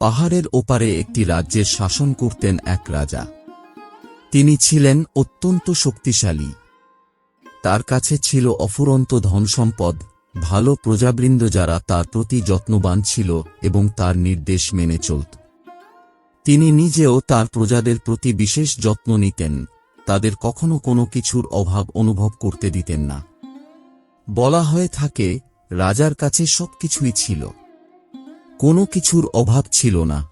পাহাড়ের ওপারে একটি রাজ্যের শাসন করতেন এক রাজা। তিনি ছিলেন অত্যন্ত শক্তিশালী। তার কাছে ছিল অফুরন্ত ধনসম্পদ, ভালো প্রজাবৃন্দ যারা তার প্রতি যত্নবান ছিল এবং তার নির্দেশ মেনে চলত। তিনি নিজেও তার প্রজাদের প্রতি বিশেষ যত্ন নিতেন, তাদের কখনো কোনো কিছুর অভাব অনুভব করতে দিতেন না। বলা হয়ে থাকে, রাজার কাছে সবকিছুই ছিল। কোনো কিছুর অভাব ছিল না।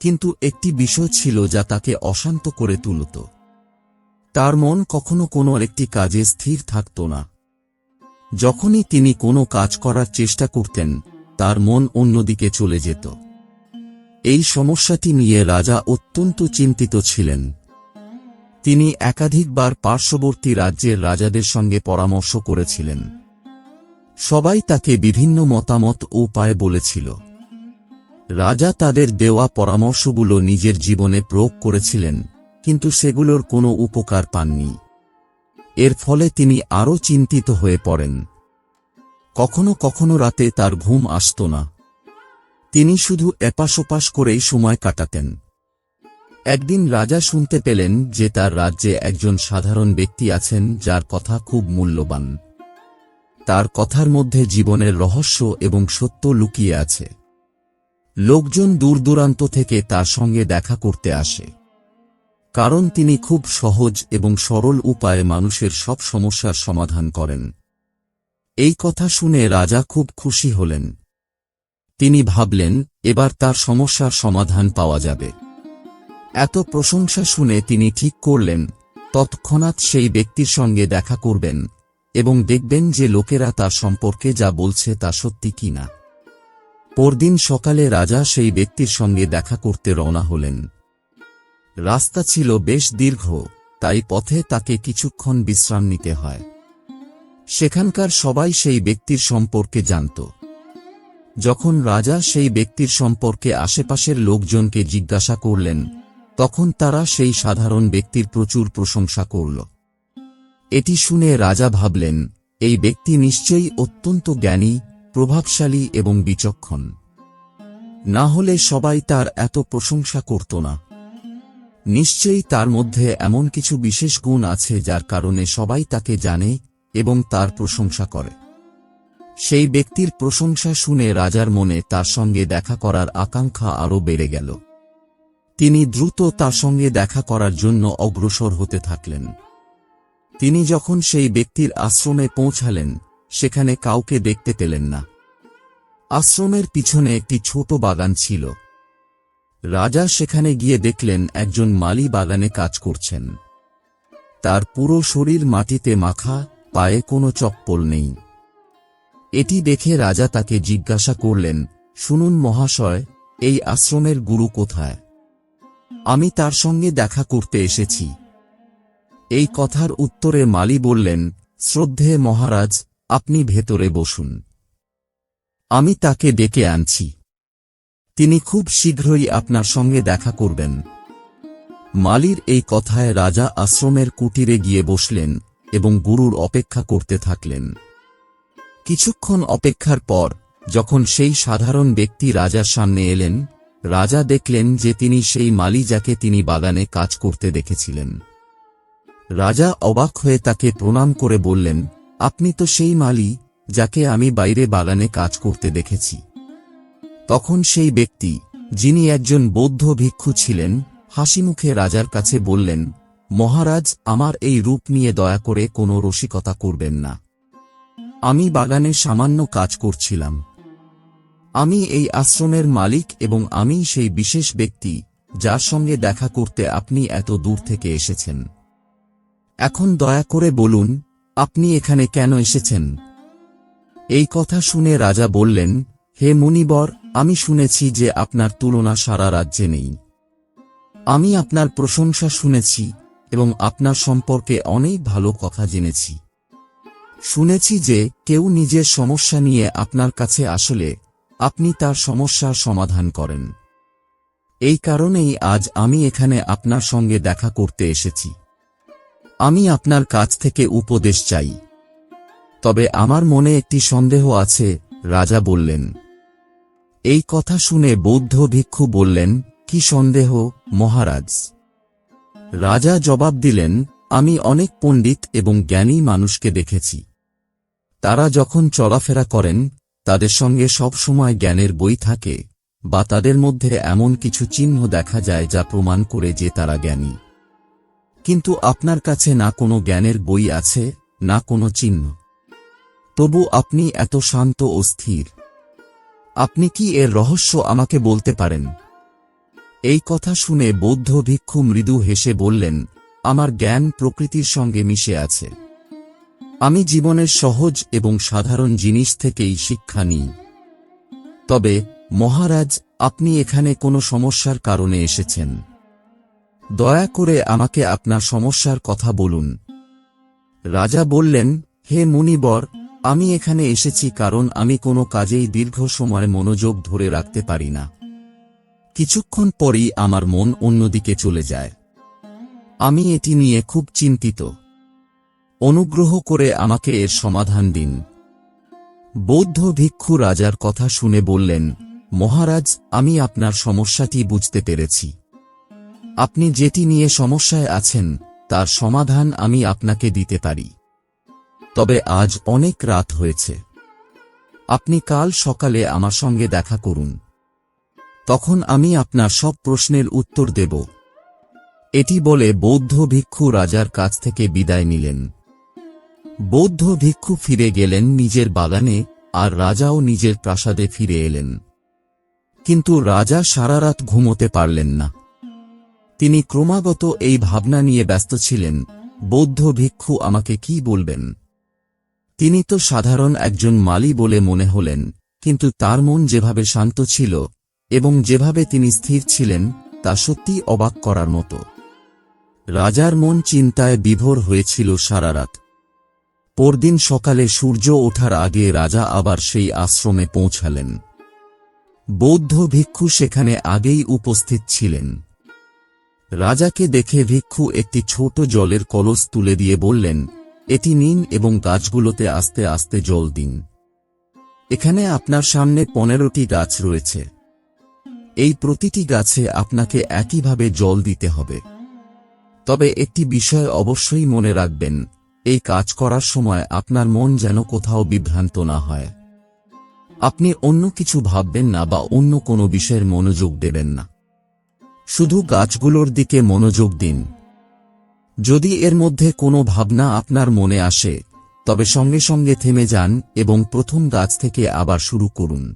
কিন্তু একটি বিষয় ছিল যা তাকে অশান্ত করে তুলত। তার মন কখনো কোনো একটি কাজে স্থির থাকত না। যখনই তিনি কোনো কাজ করার চেষ্টা করতেন, তার মন অন্যদিকে চলে যেত। এই সমস্যাটি নিয়ে রাজা অত্যন্ত চিন্তিত ছিলেন। তিনি একাধিকবার পার্শ্ববর্তী রাজ্যের রাজাদের সঙ্গে পরামর্শ করেছিলেন। সবাই তাকে বিভিন্ন মতামত ও উপায় বলেছিল। রাজা তাদের দেওয়া পরামর্শগুলো নিজের জীবনে প্রয়োগ করেছিলেন, কিন্তু সেগুলোর কোনো উপকার পাননি। এর ফলে তিনি আরও চিন্তিত হয়ে পড়েন। কখনো কখনো রাতে তার ঘুম আসত না। তিনি শুধু এপাশোপাশ করেই সময় কাটাতেন। একদিন রাজা শুনতে পেলেন যে তার রাজ্যে একজন সাধারণ ব্যক্তি আছেন যার কথা খুব মূল্যবান। তার কথার মধ্যে জীবনের রহস্য এবং সত্য লুকিয়ে আছে। লোকজন দূর দূরান্ত থেকে তার সঙ্গে দেখা করতে আসে। কারণ তিনি খুব সহজ এবং সরল উপায়ে মানুষের সব সমস্যার সমাধান করেন। এই কথা শুনে রাজা খুব খুশি হলেন। তিনি ভাবলেন, এবার তার সমস্যার সমাধান পাওয়া যাবে। এত প্রশংসা শুনে তিনি ঠিক করলেন, তৎক্ষণাৎ সেই ব্যক্তির সঙ্গে দেখা করবেন। এবং দেখবেন যে লোকেরা তার সম্পর্কে যা বলছে তা সত্যি কিনা পরদিন সকালে রাজা সেই ব্যক্তির সঙ্গে দেখা করতে রওনা হলেন। রাস্তা ছিল বেশ দীর্ঘ, তাই পথে তাকে কিছুক্ষণ বিশ্রাম নিতে হয়। সেখানকার সবাই সেই ব্যক্তির সম্পর্কে জানত। যখন রাজা সেই ব্যক্তির সম্পর্কে আশেপাশের লোকজনকে জিজ্ঞাসা করলেন, তখন তারা সেই সাধারণ ব্যক্তির প্রচুর প্রশংসা করল। এটি শুনে রাজা ভাবলেন, এই ব্যক্তি নিশ্চয়ই অত্যন্ত জ্ঞানী, প্রভাবশালী এবং বিচক্ষণ। না হলে সবাই তার এত প্রশংসা করত না। নিশ্চয়ই তার মধ্যে এমন কিছু বিশেষ গুণ আছে যার কারণে সবাই তাকে জানে এবং তার প্রশংসা করে। সেই ব্যক্তির প্রশংসা শুনে রাজার মনে তার সঙ্গে দেখা করার আকাঙ্ক্ষা আরও বেড়ে গেল। তিনি দ্রুত তার সঙ্গে দেখা করার জন্য অগ্রসর হতে থাকলেন। তিনি যখন সেই ব্যক্তির আশ্রমে পৌঁছালেন, সেখানে কাউকে দেখতে পেলেন না। আশ্রমের পিছনে একটি ছোট বাগান ছিল। রাজা সেখানে গিয়ে দেখলেন একজন মালি বাগানে কাজ করছেন। তার পুরো শরীর মাটিতে মাখা, পায়ে কোনো চপ্পল নেই। এটি দেখে রাজা তাকে জিজ্ঞাসা করলেন, শুনুন মহাশয়, এই আশ্রমের গুরু কোথায়? আমি তার সঙ্গে দেখা করতে এসেছি। এই কথার উত্তরে মালি বললেন, শ্রদ্ধে মহারাজ, আপনি ভেতরে বসুন। আমি তাকে ডেকে আনছি। তিনি খুব শীঘ্রই আপনার সঙ্গে দেখা করবেন। মালির এই কথায় রাজা আশ্রমের কুটিরে গিয়ে বসলেন এবং গুরুর অপেক্ষা করতে থাকলেন। কিছুক্ষণ অপেক্ষার পর, যখন সেই সাধারণ ব্যক্তি রাজার সামনে এলেন, রাজা দেখলেন যে তিনি সেই মালি যাকে তিনি বাগানে কাজ করতে দেখেছিলেন। রাজা অবাক হয়ে তাকে প্রণাম করে বললেন, আপনি তো সেই মালি, যাকে আমি বাইরে বাগানে কাজ করতে দেখেছি। তখন সেই ব্যক্তি, যিনি একজন বৌদ্ধ ভিক্ষু ছিলেন হাসিমুখে রাজার কাছে বললেন, মহারাজ, আমার এই রূপ নিয়ে দয়া করে কোনো রসিকতা করবেন না। আমি বাগানে সামান্য কাজ করছিলাম। আমি এই আশ্রমের মালিক এবং আমি সেই বিশেষ ব্যক্তি, যার সঙ্গে দেখা করতে আপনি এত দূর থেকে এসেছেন। এখন দয়া করে বলুন, আপনি এখানে কেন এসেছেন? এই কথা শুনে রাজা বললেন, হে মুনিবর, আমি শুনেছি যে আপনার তুলনা সারা রাজ্যে নেই। আমি আপনার প্রশংসা শুনেছি এবং আপনার সম্পর্কে অনেক ভালো কথা জেনেছি। শুনেছি যে কেউ নিজের সমস্যা নিয়ে আপনার কাছে আসলে আপনি তার সমস্যার সমাধান করেন। এই কারণেই আজ আমি এখানে আপনার সঙ্গে দেখা করতে এসেছি। আমি আপনার কাছ থেকে উপদেশ চাই। তবে আমার মনে একটি সন্দেহ আছে, রাজা বললেন। এই কথা শুনে বৌদ্ধ ভিক্ষু বললেন, কি সন্দেহ, মহারাজ? রাজা জবাব দিলেন, আমি অনেক পণ্ডিত এবং জ্ঞানী মানুষকে দেখেছি। তারা যখন চলাফেরা করেন, তাদের সঙ্গে সব সময় জ্ঞানের বই থাকে, বা তাদের মধ্যে এমন কিছু চিহ্ন দেখা যায় যা প্রমাণ করে যে তারা জ্ঞানী। কিন্তু আপনার কাছে না কোনো জ্ঞানের বই আছে, না কোনো চিহ্ন। তবু আপনি এত শান্ত ও স্থির। আপনি কি এর রহস্য আমাকে বলতে পারেন? এই কথা শুনে বৌদ্ধ ভিক্ষু মৃদু হেসে বললেন, আমার জ্ঞান প্রকৃতির সঙ্গে মিশে আছে। আমি জীবনের সহজ এবং সাধারণ জিনিস থেকেই শিক্ষা নিই। তবে মহারাজ, আপনি এখানে কোনো সমস্যার কারণে এসেছেন। দয়া করে আমাকে আপনার সমস্যার কথা বলুন। রাজা বললেন, হে মুনিবর, আমি এখানে এসেছি কারণ আমি কোনো কাজেই দীর্ঘ সময় মনোযোগ ধরে রাখতে পারি না। কিছুক্ষণ পরই আমার মন অন্যদিকে চলে যায়। আমি এটি নিয়ে খুব চিন্তিত। অনুগ্রহ করে আমাকে এর সমাধান দিন। বৌদ্ধ ভিক্ষু রাজার কথা শুনে বললেন, মহারাজ, আমি আপনার সমস্যাটি বুঝতে পেরেছি। আপনি যেটি নিয়ে সমস্যায় আছেন, তার সমাধান আমি আপনাকে দিতে পারি। তবে আজ অনেক রাত হয়েছে। আপনি কাল সকালে আমার সঙ্গে দেখা করুন। তখন আমি আপনার সব প্রশ্নের উত্তর দেব। এটি বলে বৌদ্ধ ভিক্ষু রাজার কাছ থেকে বিদায় নিলেন। বৌদ্ধ ভিক্ষু ফিরে গেলেন নিজের বাগানে, আর রাজাও নিজের প্রাসাদে ফিরে এলেন। কিন্তু রাজা সারা রাত ঘুমোতে পারলেন না। তিনি ক্রমাগত এই ভাবনা নিয়ে ব্যস্ত ছিলেন, বৌদ্ধ ভিক্ষু আমাকে কি বলবেন? তিনি তো সাধারণ একজন মালি বলে মনে হলেন, কিন্তু তার মন যেভাবে শান্ত ছিল, এবং যেভাবে তিনি স্থির ছিলেন, তা সত্যি অবাক করার মতো। রাজার মন চিন্তায় বিভোর হয়েছিল সারা রাত। পরদিন সকালে সূর্য ওঠার আগে রাজা আবার সেই আশ্রমে পৌঁছালেন। বৌদ্ধ ভিক্ষু সেখানে আগেই উপস্থিত ছিলেন। রাজাকে দেখে ভিক্ষু একটি ছোট জলের কলস তুলে দিয়ে বললেন, এটি নিন এবং গাছগুলোতে আস্তে আস্তে জল দিন। এখানে আপনার সামনে পনেরোটি গাছ রয়েছে। এই প্রতিটি গাছে আপনাকে একইভাবে জল দিতে হবে। তবে একটি বিষয় অবশ্যই মনে রাখবেন, এই কাজ করার সময় আপনার মন যেন কোথাও বিভ্রান্ত না হয়। আপনি অন্য কিছু ভাববেন না বা অন্য কোনো বিষয়ের মনোযোগ দেবেন না। শুধু গাছগুলোর দিকে মনোযোগ দিন। যদি এর মধ্যে কোনো ভাবনা আপনার মনে আসে, তবে সঙ্গে সঙ্গে থেমে যান এবং প্রথম গাছ থেকে আবার শুরু করুন।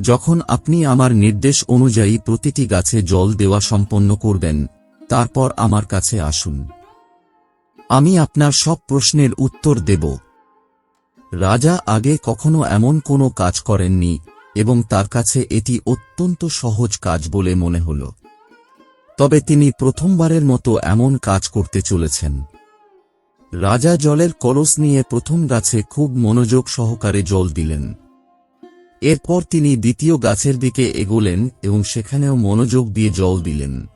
যখন আপনি আমার নির্দেশ অনুযায়ী প্রতিটি গাছে জল দেওয়া সম্পন্ন করবেন, তারপর আমার কাছে আসুন। আমি আপনার সব প্রশ্নের উত্তর দেব। রাজা আগে কখনো এমন কোনো কাজ করেননি এবং তার কাছে এটি অত্যন্ত সহজ কাজ বলে মনে হল। তবে তিনি প্রথমবারের মতো এমন কাজ করতে চলেছেন। রাজা জলের কলস নিয়ে প্রথম গাছে খুব মনোযোগ সহকারে জল দিলেন। এরপর তিনি দ্বিতীয় গাছের দিকে এগোলেন এবং সেখানেও মনোযোগ দিয়ে জল দিলেন।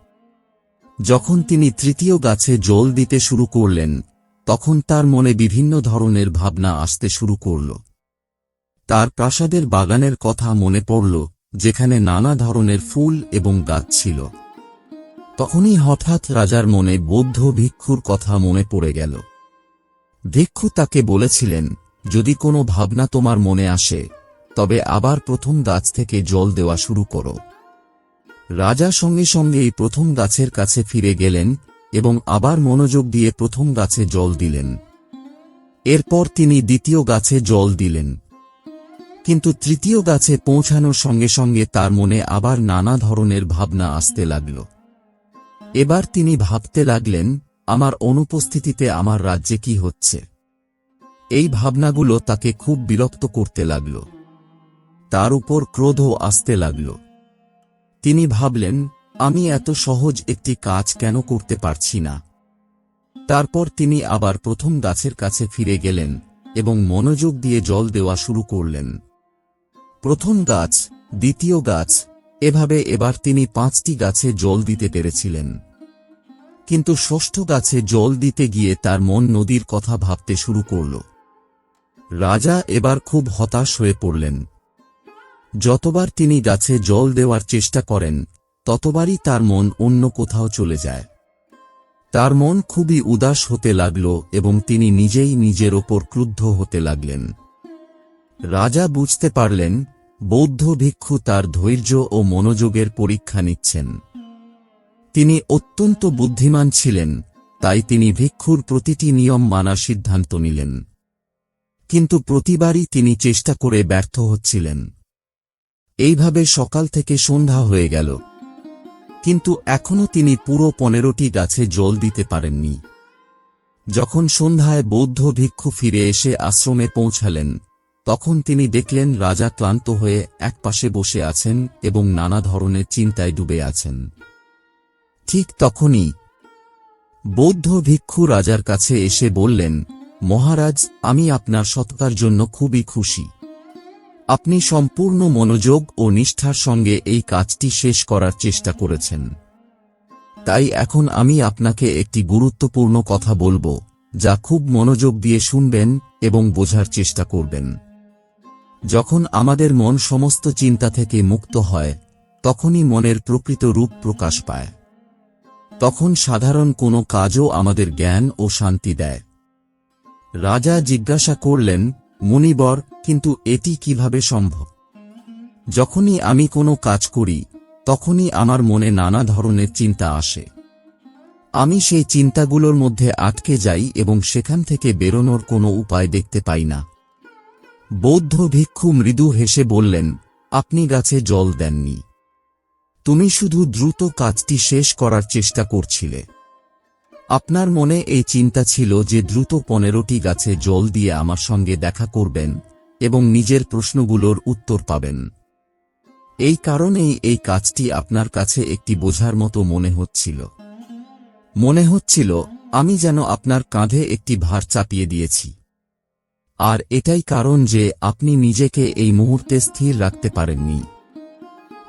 যখন তিনি তৃতীয় গাছে জল দিতে শুরু করলেন, তখন তার মনে বিভিন্ন ধরনের ভাবনা আসতে শুরু করল। তার প্রাসাদের বাগানের কথা মনে পড়ল, যেখানে নানা ধরনের ফুল এবং গাছ ছিল। তখনই হঠাৎ রাজার মনে বৌদ্ধ ভিক্ষুর কথা মনে পড়ে গেল। ভিক্ষু তাকে বলেছিলেন, যদি কোনো ভাবনা তোমার মনে আসে, তবে আবার প্রথম গাছ থেকে জল দেওয়া শুরু করো। রাজা সঙ্গে সঙ্গে এই প্রথম গাছের কাছে ফিরে গেলেন এবং আবার মনোযোগ দিয়ে প্রথম গাছে জল দিলেন। এরপর তিনি দ্বিতীয় গাছে জল দিলেন। কিন্তু তৃতীয় গাছে পৌঁছানোর সঙ্গে সঙ্গে তার মনে আবার নানা ধরনের ভাবনা আসতে লাগল। এবার তিনি ভাবতে লাগলেন, আমার অনুপস্থিতিতে আমার রাজ্যে কি হচ্ছে? এই ভাবনাগুলো তাকে খুব বিরক্ত করতে লাগল। তার উপর ক্রোধও আসতে লাগল। তিনি ভাবলেন, আমি এত সহজ একটি কাজ কেন করতে পারছি না? তারপর তিনি আবার প্রথম গাছের কাছে ফিরে গেলেন এবং মনোযোগ দিয়ে জল দেওয়া শুরু করলেন। প্রথম গাছ, দ্বিতীয় গাছ, এভাবে এবার তিনি পাঁচটি গাছে জল দিতে পেরেছিলেন। কিন্তু ষষ্ঠ গাছে জল দিতে গিয়ে তার মন নদীর কথা ভাবতে শুরু করল। রাজা এবার খুব হতাশ হয়ে পড়লেন। যতবার তিনি গাছে জল দেওয়ার চেষ্টা করেন, ততবারই তার মন অন্য কোথাও চলে যায়। তার মন খুবই উদাস হতে লাগল এবং তিনি নিজেই নিজের ওপর ক্রুদ্ধ হতে লাগলেন। রাজা বুঝতে পারলেন, বৌদ্ধ ভিক্ষু তার ধৈর্য ও মনোযোগের পরীক্ষা নিচ্ছেন। তিনি অত্যন্ত বুদ্ধিমান ছিলেন, তাই তিনি ভিক্ষুর প্রতিটি নিয়ম মানার সিদ্ধান্ত নিলেন। কিন্তু প্রতিবারই তিনি চেষ্টা করে ব্যর্থ হচ্ছিলেন। এইভাবে সকাল থেকে সন্ধ্যা হয়ে গেল। কিন্তু এখনও তিনি পুরো পনেরোটি গাছে জল দিতে পারেননি। যখন সন্ধ্যায় বৌদ্ধ ভিক্ষু ফিরে এসে আশ্রমে পৌঁছালেন তখন তিনি দেখলেন রাজা ক্লান্ত হয়ে একপাশে বসে আছেন এবং নানা ধরনের চিন্তায় ডুবে আছেন। ঠিক তখনই বৌদ্ধ ভিক্ষু রাজার কাছে এসে বললেন, মহারাজ, আমি আপনার সততার জন্য খুবই খুশি। আপনি সম্পূর্ণ মনোযোগ ও নিষ্ঠার সঙ্গে এই কাজটি শেষ করার চেষ্টা করেছেন। তাই এখন আমি আপনাকে একটি গুরুত্বপূর্ণ কথা বলব, যা খুব মনোযোগ দিয়ে শুনবেন এবং বোঝার চেষ্টা করবেন। যখন আমাদের মন সমস্ত চিন্তা থেকে মুক্ত হয়, তখনই মনের প্রকৃত রূপ প্রকাশ পায়। তখন সাধারণ কোনো কাজও আমাদের জ্ঞান ও শান্তি দেয়। রাজা জিজ্ঞাসা করলেন, মুনিবর, কিন্তু এটি কীভাবে সম্ভব? যখনই আমি কোনো কাজ করি, তখনই আমার মনে নানা ধরনের চিন্তা আসে। আমি সেই চিন্তাগুলোর মধ্যে আটকে যাই এবং সেখান থেকে বেরোনোর কোনো উপায় দেখতে পাই না। বৌদ্ধ ভিক্ষু মৃদু হেসে বললেন, আপনি গাছে জল দেননি। তুমি শুধু দ্রুত কাজটি শেষ করার চেষ্টা করছিলে। আপনার মনে এই চিন্তা ছিল যে দ্রুত পনেরোটি গাছে জল দিয়ে আমার সঙ্গে দেখা করবেন এবং নিজের প্রশ্নগুলোর উত্তর পাবেন। এই কারণেই এই কাজটি আপনার কাছে একটি বোঝার মতো মনে হচ্ছিল। মনে হচ্ছিল, আমি যেন আপনার কাঁধে একটি ভার চাপিয়ে দিয়েছি। আর এটাই কারণ যে আপনি নিজেকে এই মুহূর্তে স্থির রাখতে পারেননি।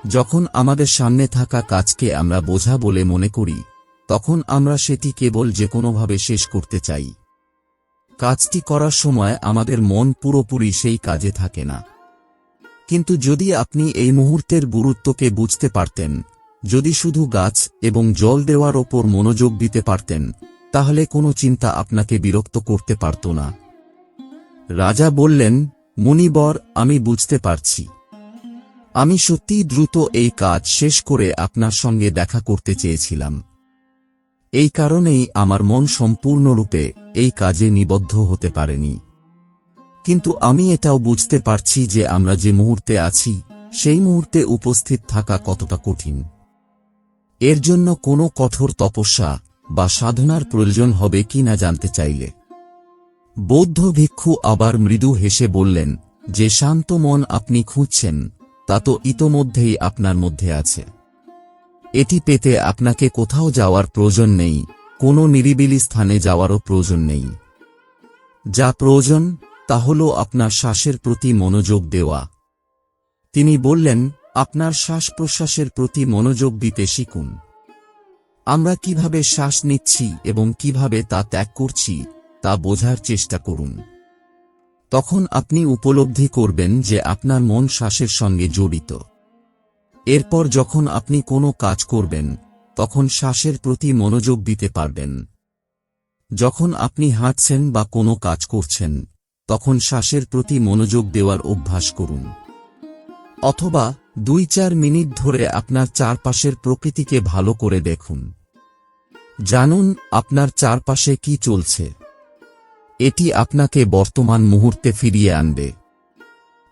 যখন আমাদের সামনে থাকা কাজকে আমরা বোঝা বলে মনে করি, তখন আমরা সেটি কেবল যে কোনোভাবে শেষ করতে চাই। কাজটি করার সময় আমাদের মন পুরোপুরি সেই কাজে থাকে না। কিন্তু যদি আপনি এই মুহূর্তের গুরুত্বকে বুঝতে পারতেন, যদি শুধু গাছ এবং জল দেওয়ার ওপর মনোযোগ দিতে পারতেন, তাহলে কোনো চিন্তা আপনাকে বিরক্ত করতে পারত না। রাজা বললেন, মুনিবর, আমি বুঝতে পারছি। আমি সত্যিই দ্রুত এই কাজ শেষ করে আপনার সঙ্গে দেখা করতে চেয়েছিলাম। এই কারণেই আমার মন সম্পূর্ণরূপে এই কাজে নিবদ্ধ হতে পারেনি। কিন্তু আমি এটাও বুঝতে পারছি যে আমরা যে মুহূর্তে আছি, সেই মুহূর্তে উপস্থিত থাকা কতটা কঠিন। এর জন্য কোনো কঠোর তপস্যা বা সাধনার প্রয়োজন হবে কি না জানতে চাইলে। বৌদ্ধ ভিক্ষু আবার মৃদু হেসে বললেন, যে শান্ত মন আপনি খুঁজছেন, তা তো ইতোমধ্যেই আপনার মধ্যে আছে। এটি পেতে আপনাকে কোথাও যাওয়ার প্রয়োজন নেই, কোনো নিরিবিলি স্থানে যাওয়ারও প্রয়োজন নেই। যা প্রয়োজন, তা হল আপনার শ্বাসের প্রতি মনোযোগ দেওয়া। তিনি বললেন, আপনার শ্বাস প্রশ্বাসের প্রতি মনোযোগ দিতে শিখুন। আমরা কীভাবে শ্বাস নিচ্ছি এবং কীভাবে তা ত্যাগ করছি তা বোঝার চেষ্টা করুন। তখন আপনি উপলব্ধি করবেন যে আপনার মন শ্বাসের সঙ্গে জড়িত। এরপর যখন আপনি কোনো কাজ করবেন, তখন শ্বাসের প্রতি মনোযোগ দিতে পারবেন। যখন আপনি হাঁটছেন বা কোনো কাজ করছেন, তখন শ্বাসের প্রতি মনোযোগ দেওয়ার অভ্যাস করুন। অথবা দুই চার মিনিট ধরে আপনার চারপাশের প্রকৃতিকে ভালো করে দেখুন। জানুন আপনার চারপাশে কি চলছে। এটি আপনাকে বর্তমান মুহূর্তে ফিরিয়ে আনবে।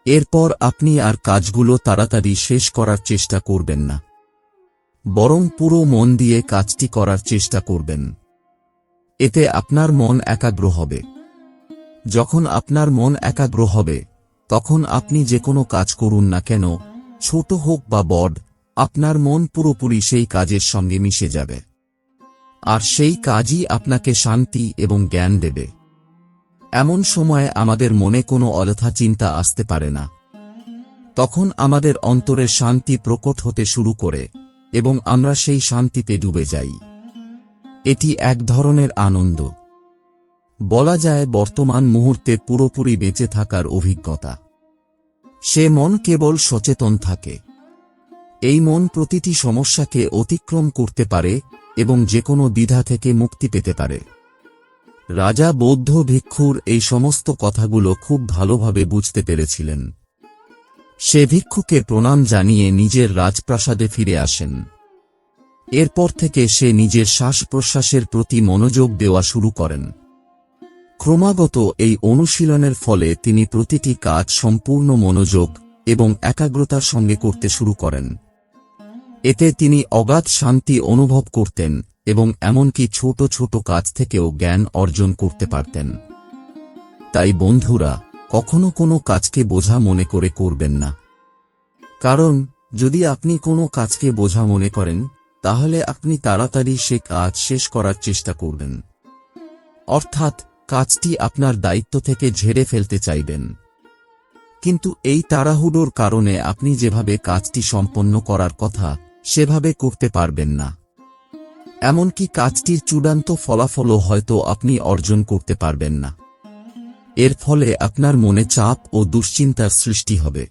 এরপর আপনি আর কাজগুলো তাড়াতাড়ি শেষ করার চেষ্টা করবেন না। বরং পুরো মন দিয়ে কাজটি করার চেষ্টা করবেন। এতে আপনার মন একাগ্র হবে। যখন আপনার মন একাগ্র হবে, তখন আপনি যে কোনো কাজ করুন না কেন, ছোট হোক বা বড়, আপনার মন পুরোপুরি সেই কাজের সঙ্গে মিশে যাবে। আর সেই কাজই আপনাকে শান্তি এবং জ্ঞান দেবে। এমন সময় আমাদের মনে কোনো অযথা চিন্তা আসতে পারে না। তখন আমাদের অন্তরের শান্তি প্রকট হতে শুরু করে এবং আমরা সেই শান্তিতে ডুবে যাই। এটি এক ধরনের আনন্দ। বলা যায় বর্তমান মুহূর্তে পুরোপুরি বেঁচে থাকার অভিজ্ঞতা। সে মন কেবল সচেতন থাকে। এই মন প্রতিটি সমস্যাকে অতিক্রম করতে পারে এবং যে কোনো দ্বিধা থেকে মুক্তি পেতে পারে। রাজা, বৌদ্ধ, ভিক্ষুর এই সমস্ত কথাগুলো খুব ভালোভাবে বুঝতে পেরেছিলেন। সে ভিক্ষুকে প্রণাম জানিয়ে নিজের রাজপ্রাসাদে ফিরে আসেন। এরপর থেকে সে নিজের শ্বাস প্রশ্বাসের প্রতি মনোযোগ দেওয়া শুরু করেন। ক্রমাগত এই অনুশীলনের ফলে তিনি প্রতিটি কাজ সম্পূর্ণ মনোযোগ এবং একাগ্রতার সঙ্গে করতে শুরু করেন। এতে তিনি অগাধ শান্তি অনুভব করতেন এবং এমনকি ছোট ছোট কাজ থেকেও জ্ঞান অর্জন করতে পারতেন। তাই বন্ধুরা, কখনো কোনো কাজকে বোঝা মনে করে করবেন না। কারণ, যদি আপনি কোনো কাজকে বোঝা মনে করেন, তাহলে আপনি তাড়াতাড়ি সে কাজ শেষ করার চেষ্টা করবেন। অর্থাৎ, কাজটি আপনার দায়িত্ব থেকে ঝেড়ে ফেলতে চাইবেন। কিন্তু এই তাড়াহুড়োর কারণে আপনি যেভাবে কাজটি সম্পন্ন করার কথা, সেভাবে করতে পারবেন না। এমনকি কাজটির চূড়ান্ত ফলাফলও হয়তো আপনি অর্জন করতে পারবেন না। এর ফলে আপনার মনে চাপ ও দুশ্চিন্তার সৃষ্টি হবে।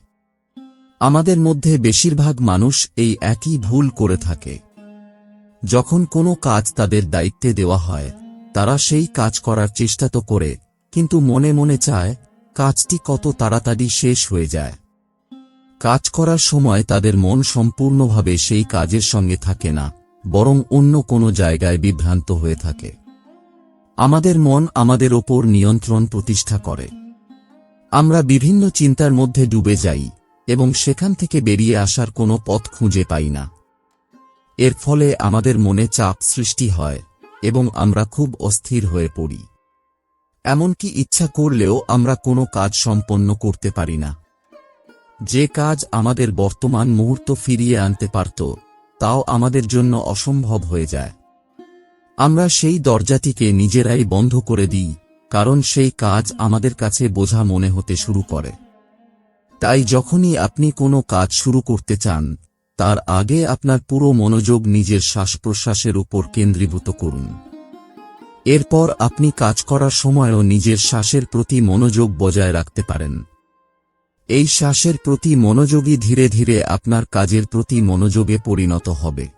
আমাদের মধ্যে বেশিরভাগ মানুষ এই একই ভুল করে থাকে। যখন কোনো কাজ তাদের দায়িত্বে দেওয়া হয়, তারা সেই কাজ করার চেষ্টা তো করে, কিন্তু মনে মনে চায়, কাজটি কত তাড়াতাড়ি শেষ হয়ে যায়। কাজ করার সময় তাদের মন সম্পূর্ণভাবে সেই কাজের সঙ্গে থাকে না। বরং অন্য কোনো জায়গায় বিভ্রান্ত হয়ে থাকে। আমাদের মন আমাদের ওপর নিয়ন্ত্রণ প্রতিষ্ঠা করে। আমরা বিভিন্ন চিন্তার মধ্যে ডুবে যাই এবং সেখান থেকে বেরিয়ে আসার কোনো পথ খুঁজে পাই না। এর ফলে আমাদের মনে চাপ সৃষ্টি হয় এবং আমরা খুব অস্থির হয়ে পড়ি। এমনকি ইচ্ছা করলেও আমরা কোনো কাজ সম্পন্ন করতে পারি না। যে কাজ আমাদের বর্তমান মুহূর্ত ফিরিয়ে আনতে পারত তাও আমাদের জন্য অসম্ভব হয়ে যায়। আমরা সেই দরজাটিকে নিজেরাই বন্ধ করে দিই, কারণ সেই কাজ আমাদের কাছে বোঝা মনে হতে শুরু করে। তাই যখনই আপনি কোনো কাজ শুরু করতে চান, তার আগে আপনার পুরো মনোযোগ নিজের শ্বাস প্রশ্বাসের উপর কেন্দ্রীভূত করুন। এরপর আপনি কাজ করার সময়ও নিজের শ্বাসের প্রতি মনোযোগ বজায় রাখতে পারেন। এই শ্বাসের প্রতি মনোযোগী ধীরে ধীরে আপনার কাজের প্রতি মনোযোগে পরিণত হবে।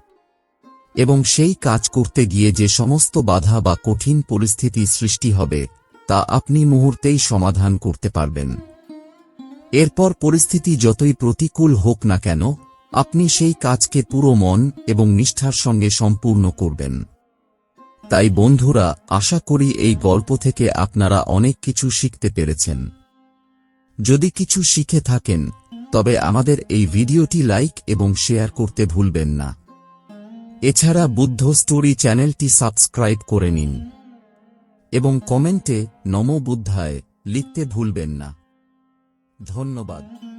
এবং সেই কাজ করতে গিয়ে যে সমস্ত বাধা বা কঠিন পরিস্থিতি সৃষ্টি হবে, তা আপনি মুহূর্তেই সমাধান করতে পারবেন। এরপর পরিস্থিতি যতই প্রতিকূল হোক না কেন, আপনি সেই কাজকে পুরো মন এবং নিষ্ঠার সঙ্গে সম্পূর্ণ করবেন। তাই বন্ধুরা, আশা করি এই গল্প থেকে আপনারা অনেক কিছু শিখতে পেরেছেন। যদি কিছু শিখে থাকেন, তবে আমাদের এই ভিডিওটি লাইক এবং শেয়ার করতে ভুলবেন না। এছাড়া বুদ্ধ স্টোরি চ্যানেলটি সাবস্ক্রাইব করে নিন। এবং কমেন্টে নমো বুদ্ধায় লিখতে ভুলবেন না। ধন্যবাদ।